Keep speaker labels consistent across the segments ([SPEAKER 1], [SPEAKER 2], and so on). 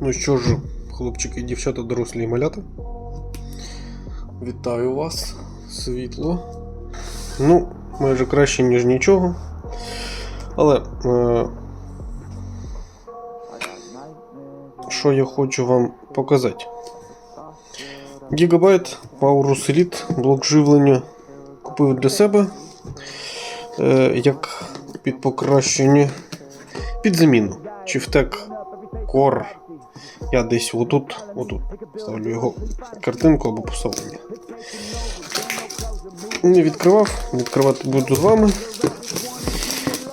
[SPEAKER 1] Ну що ж, хлопчики, дівчата, дорослі і малята. Вітаю вас, світло. Ну, майже краще, ніж нічого. Але е, що я хочу вам показати? Гігабайт Paurus Elite блок живлення купив для себе е, як під покращення, під заміну. Чифтек Core. Я десь отут, отут ставлю його картинку або посилання. Не відкривав, відкривати буду з вами.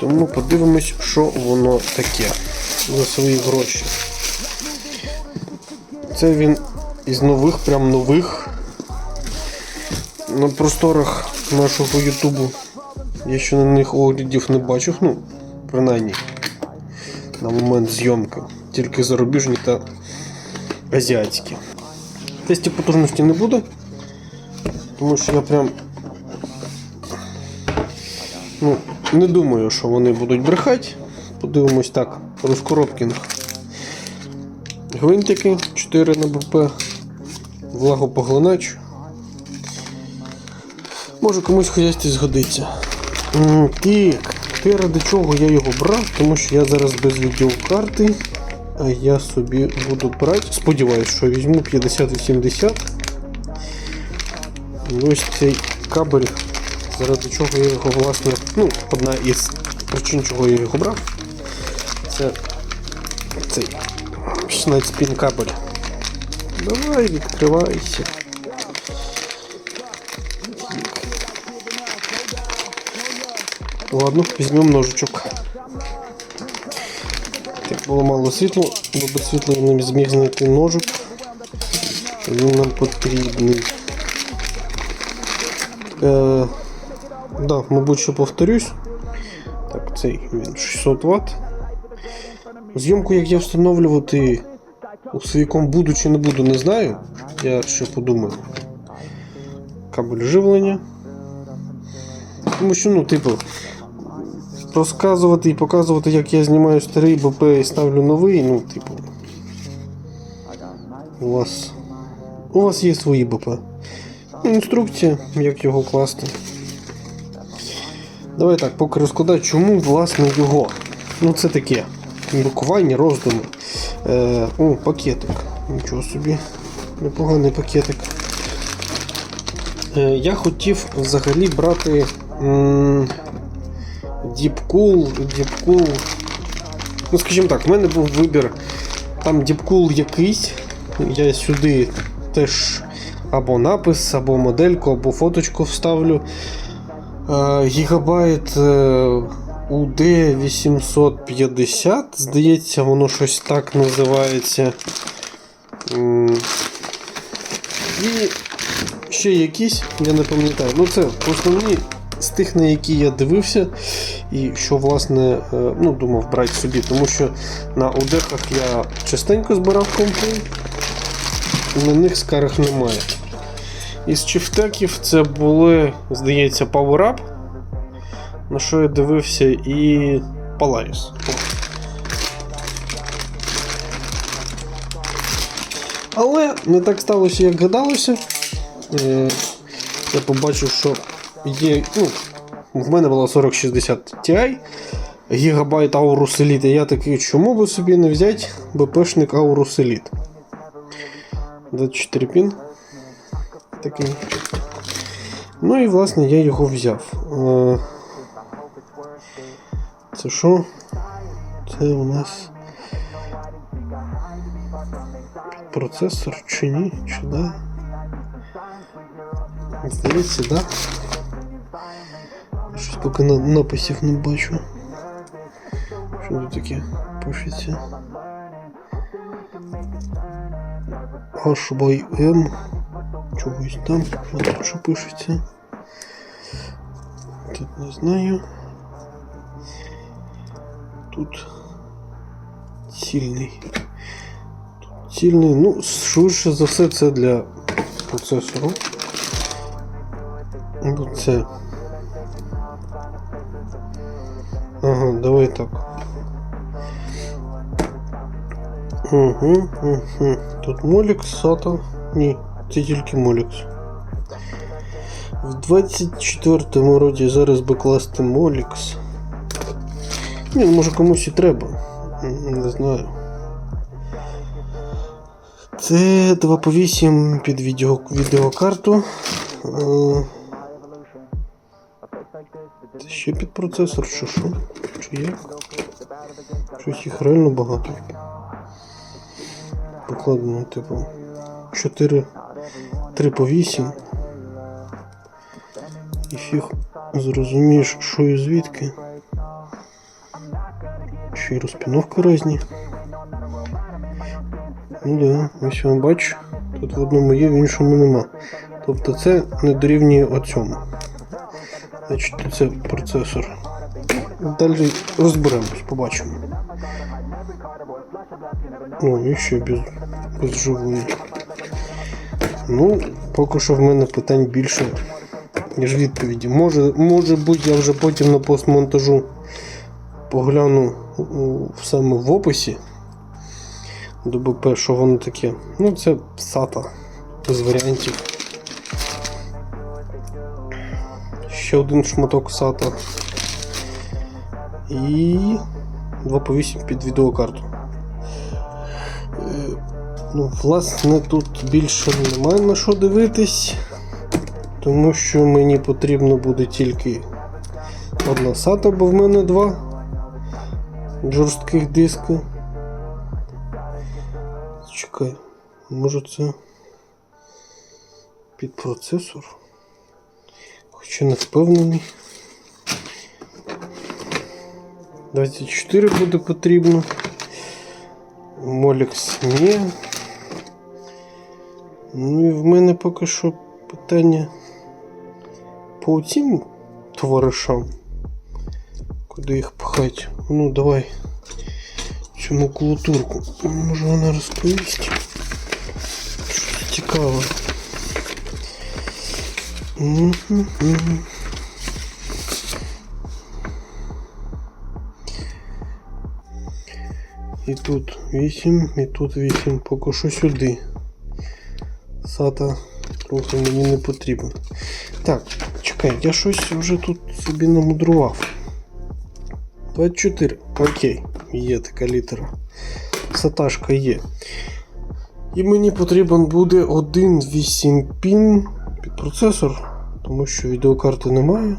[SPEAKER 1] Тому подивимось, що воно таке за свої гроші. Це він із нових, прям нових. На просторах нашого Ютубу я ще на них оглядів не бачив, ну, принаймні, на момент зйомки. Тільки зарубіжні та азіатські. Тестів потужності не буде, тому що я прям ну, не думаю, що вони будуть брехати. Подивимось так, розкоробкінг. Гвинтики 4 на БП, влагопоглинач. Може комусь в хазяйстві згодиться. Так, те ради чого я його брав, тому що я зараз без відеокарти, я собі буду брати. Сподіваюсь, що візьму 5080. І Ось цей кабель, заради чого я його власне. Ну, одна із причин, чого я його брав. Це цей 16 пін кабель. Давай, відкривайся. Ладно, візьмемо ножичок. Так було мало світла, бо без світла я не зміг знайти ножик. Він нам потрібний. Е, да, мабуть, що повторюсь. Так, цей він 600 Вт. Зйомку, як я встановлювати у своїм буду чи не буду, не знаю. Я ще подумаю. Кабель живлення. Тому що, ну, типу, розказувати і показувати, як я знімаю старий БП і ставлю новий, ну, типу. У вас. У вас є свої БП. Інструкція, як його класти. Давай так, поки розкладаю, чому власне його? Ну це таке. Блокування, роздуми. Е, о, пакетик. Нічого собі. Непоганий пакетик. Е, я хотів взагалі брати м, Deepcool, Deepcool. Ну, скажімо так, в мене був вибір там Deepcool якийсь. Я сюди теж або напис, або модельку, або фоточку вставлю. Е, Гігабайт е, UD850, здається, воно щось так називається. І ще якісь, я не пам'ятаю. Ну, це основні з тих, на які я дивився, і що, власне, е, ну, думав брати собі, тому що на удехах я частенько збирав компи, на них скарг немає. Із чифтеків це були, здається, Power Up, на що я дивився, і Polaris. Але не так сталося, як гадалося. Е, я побачив, що є. Ну, в мене була 4060 Ti, гігабайт Aorus Elite. І я такий, чому би собі не взяти БПшник Aorus Elite? 24 пін. Такий. Ну і власне я його взяв. Е, Це що? Це у нас процесор чи ні? Чи да? Здається, да? Поки на написів не бачу. Що тут таке пишеться? HYM. Чогось там. Тут що пишеться? Тут не знаю. Тут цільний. Тут цільний. Ну, швидше за все, це для процесору. Ну, це. Так. Угу, угу. Тут Молікс, SATA. Ні, це тільки Молікс. В 24-му році зараз би класти Молікс. Ні, ну, може комусь і треба. Не знаю. Це 2 по 8 під відео, відеокарту. Е, Це ще під процесор, чи що? Як? Щось їх реально багато. Покладено, типу. 4, 3 по 8. І фіг зрозумієш, що і звідки. Ще й розпіновки різні. Ну да, ось я бачу. Тут в одному є, в іншому нема. Тобто це не дорівнює оцьому. Значить, це процесор. Далі розберемось, побачимо. Ну, і ще без, без живої. Ну, поки що в мене питань більше, ніж відповіді. Може, може бути, я вже потім на постмонтажу погляну саме в описі до БП, що воно таке. Ну, це SATA з варіантів. Ще один шматок SATA. І 2 по 8 під відеокарту. Е, Ну, власне, тут більше немає на що дивитись, тому що мені потрібно буде тільки одна SATA, бо в мене два жорстких диски. Чекай, може це під процесор? Хоча не впевнений. 24 буде потрібно. Молікс ні. Ну і в мене поки що питання по цим товаришам. Куди їх пхать? Ну давай цю макулатурку. Може вона розповість. Щось цікаве. Мгм. І тут 8, і тут 8, поки що сюди. Сата трохи мені не потрібен. Так, чекай, я щось вже тут собі намудрував. 24. Окей, є така літера. Саташка є. І мені потрібен буде 1.8 пін під процесор, тому що відеокарти немає.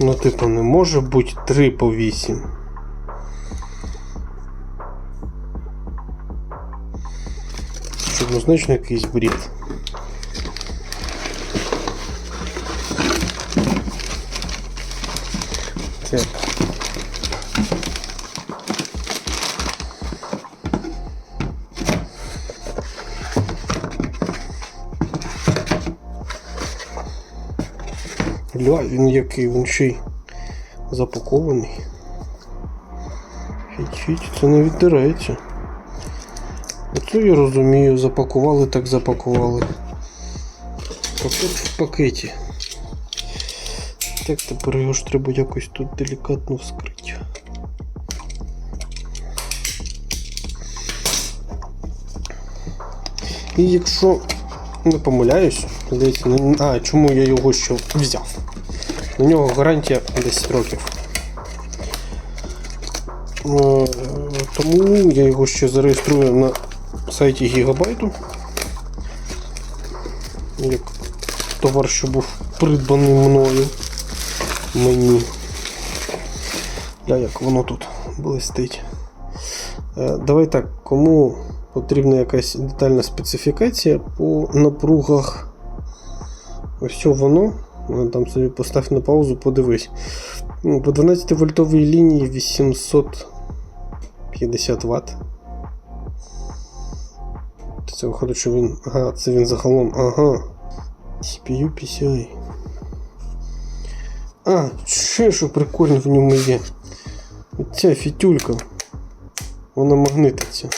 [SPEAKER 1] Ну, типу, не може бути 3 по 8. Це однозначно якийсь бред. Ля, він який, він ще й запакований. Фіть-фіть, це не віддирається. Оце я розумію, запакували, так запакували. Пакет в пакеті. Так, тепер його ж треба якось тут делікатно вскрити. І якщо не помиляюсь, здається, а чому я його ще взяв? На нього гарантія 10 років. Е, Тому я його ще зареєструю на сайті Гігабайту. Як товар, що був придбаний мною мені. Я як воно тут блистить. Е, Давай так, кому потрібна якась детальна специфікація по напругах. Ось воно. Е, Там собі постав на паузу, подивись. Ну, По 12 вольтовій лінії 850 Вт. Це виходить, що він. Ага, це він загалом. Ага. CPU PCI. А, ще що прикольно в ньому є. Ця фітюлька. Вона магнититься.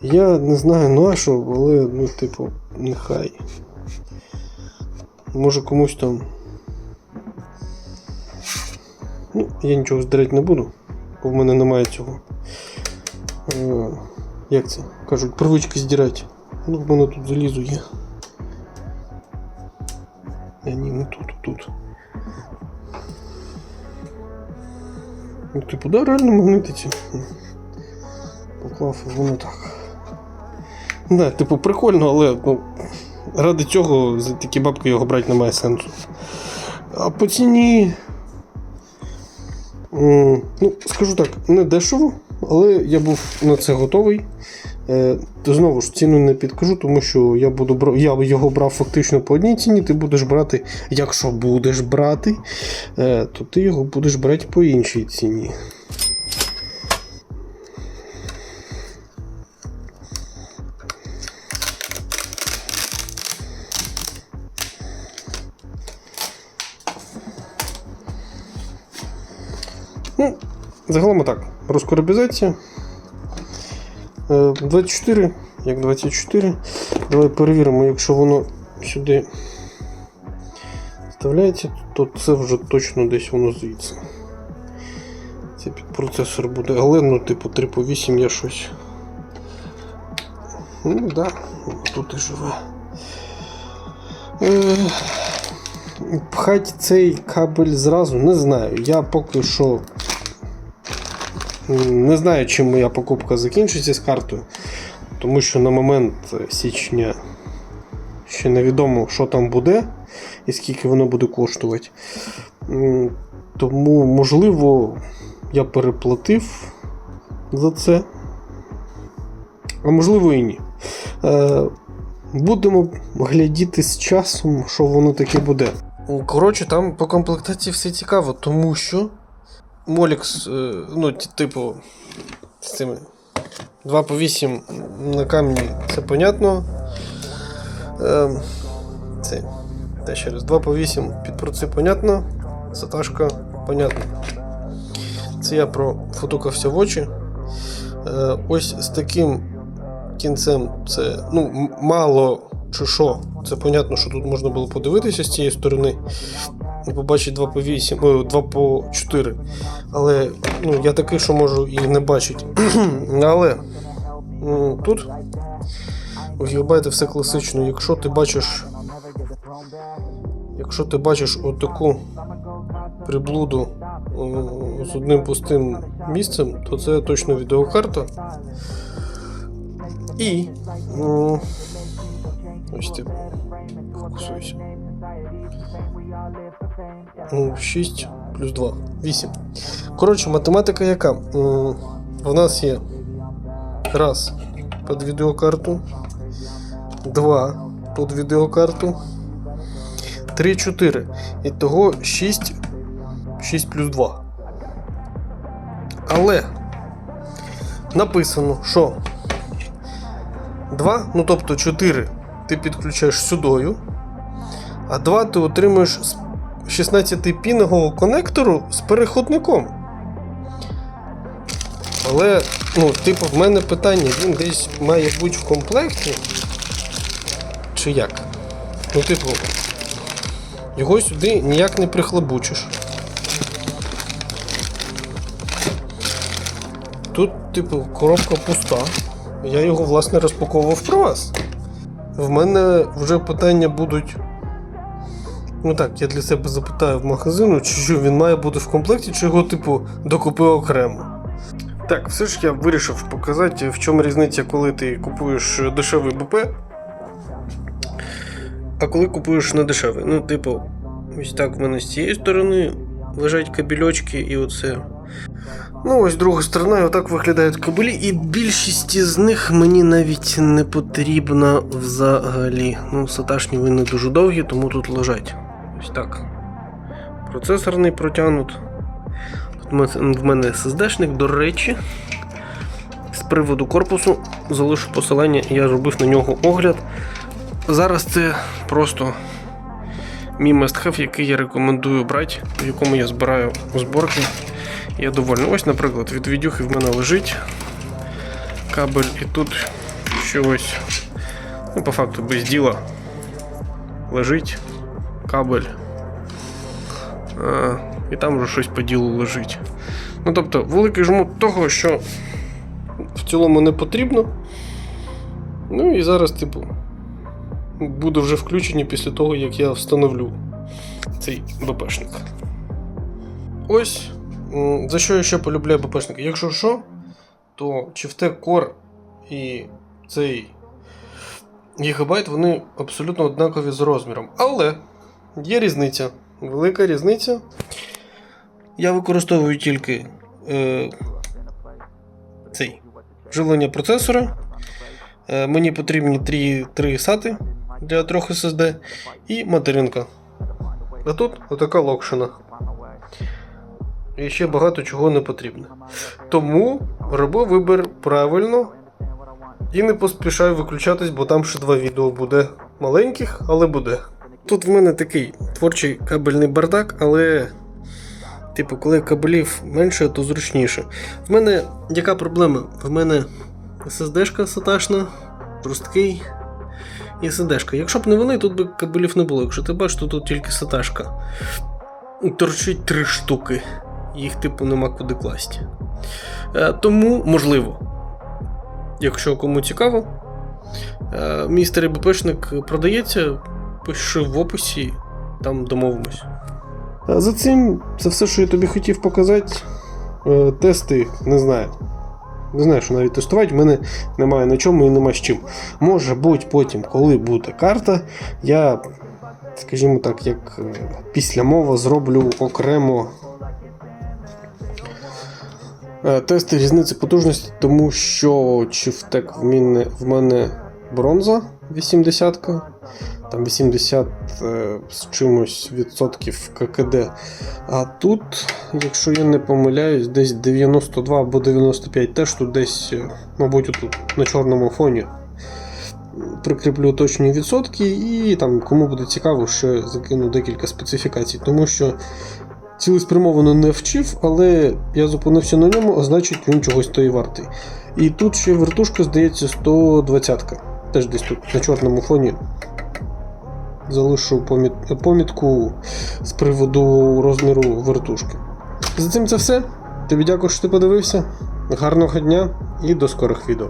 [SPEAKER 1] Я не знаю ну а що, але ну, типу, нехай. Може комусь там. Ну, я нічого здирати не буду. бо в мене немає цього. Е, як це? Кажуть, привички здирати. Ну, в мене тут залізо є. А ні, не тут, тут. Ну, типу, да, реально магнитиці. Поклав воно так. Да, типу, прикольно, але ну, ради цього за такі бабки його брати немає сенсу. А по ціні. Ну, скажу так, не дешево, але я був на це готовий. Е, знову ж ціну не підкажу, тому що я буду я його брав фактично по одній ціні, ти будеш брати, якщо будеш брати, е, то ти його будеш брати по іншій ціні. Загалом так, розкоробізація. Е, 24, як 24. Давай перевіримо, якщо воно сюди вставляється, то це вже точно десь воно звідси. Це під процесор буде, але ну, типу 3 по 8 я щось. Ну да, тут і живе. Е, Пхать цей кабель зразу не знаю. Я поки що не знаю, чим моя покупка закінчиться з картою, тому що на момент січня ще невідомо, що там буде і скільки воно буде коштувати. Тому, можливо, я переплатив за це. А можливо і ні. Е, Будемо глядіти з часом, що воно таке буде. Коротше, там по комплектації все цікаво, тому що Молікс, е, ну, типу, з цими 2 по 8 на камні, це понятно. Е, це, та ще раз, 2 по 8 під проци понятно. Саташка понятно. Це я про фотокався в очі. Е, ось з таким кінцем це ну, мало чи що. Це понятно, що тут можна було подивитися з цієї сторони і побачити 2 по 8, о, 2 по 4. Але ну, я такий, що можу і не бачити. Але м, тут у гігабайти все класично. Якщо ти бачиш. Якщо ти бачиш отаку приблуду о, з одним пустим місцем, то це точно відеокарта. І. м, Ось ти фокусуйся. Ну, 6 плюс 2. 8. Коротше, математика яка? В нас є раз під відеокарту, два під відеокарту, 3, 4. Ітого 6, 6 плюс 2. Але написано, що 2, ну тобто 4 ти підключаєш сюдою, а 2 ти отримуєш з 16-пінового конектору з переходником. Але, ну, типу, в мене питання, він десь має бути в комплекті. Чи як? Ну, типу, його сюди ніяк не прихлебучиш. Тут, типу, коробка пуста. Я його, власне, розпаковував про вас. В мене вже питання будуть. Ну так, я для себе запитаю в магазину, чи що він має бути в комплекті, чи його, типу, докупив окремо. Так, все ж я вирішив показати, в чому різниця, коли ти купуєш дешевий БП, а коли купуєш не дешевий. Ну, типу, ось так в мене з цієї сторони лежать кабельочки і оце. Ну, ось друга сторона, і отак виглядають кабелі, і більшість з них мені навіть не потрібна взагалі. Ну, саташні вони дуже довгі, тому тут лежать. Ось так. Процесорний протягнут. Тут в мене SSD-шник, до речі. З приводу корпусу залишу посилання, я робив на нього огляд. Зараз це просто мій must-have, який я рекомендую брати, в якому я збираю зборки. Я довольний. Ось, наприклад, від відюхи в мене лежить кабель, і тут щось, ну, по факту, без діла лежить кабель. А, і там вже щось по ділу лежить. Ну тобто, великий жмут того, що в цілому не потрібно. Ну і зараз, типу, буду вже включені після того, як я встановлю цей БПшник. Ось за що я ще полюбляю БПшника. Якщо що, то Chivtec Core і цей гігабайт вони абсолютно однакові з розміром. Але є різниця. Велика різниця. Я використовую тільки е, цей живлення процесора. Е, мені потрібні 3, 3 SATA для 3 SSD і материнка. А тут отака локшина. І ще багато чого не потрібно. Тому роби вибір правильно і не поспішай виключатись, бо там ще два відео буде маленьких, але буде. Тут в мене такий творчий кабельний бардак, але, типу, коли кабелів менше, то зручніше. В мене яка проблема? В мене SSD-шка саташна, жорсткий і SSD-шка. Якщо б не вони, тут би кабелів не було. Якщо ти бачиш, то тут тільки саташка. Торчить три штуки. Їх, типу, нема куди класти. Е, тому, можливо, якщо кому цікаво, е, мій старий БПшник продається, пиши в описі, там домовимось. За цим це все, що я тобі хотів показати. Е, Тести не знаю. Не знаю, що навіть тестувати, в мене немає на чому і нема з чим. Може бути потім, коли буде карта, я, скажімо так, як е, після мова зроблю окремо е, тести різниці потужності, тому що Чифтек в мене, в мене бронза 80 там 80 е, з чимось відсотків ККД. А тут, якщо я не помиляюсь, десь 92 або 95 теж тут десь, е, мабуть, отут на чорному фоні. Прикріплю точні відсотки і там, кому буде цікаво, ще закину декілька специфікацій, тому що цілеспрямовано не вчив, але я зупинився на ньому, а значить він чогось тої вартий. І тут ще вертушка, здається, 120 Теж десь тут на чорному фоні залишу помітку з приводу розміру вертушки. За цим це все. Тобі дякую, що ти подивився. Гарного дня і до скорих відео.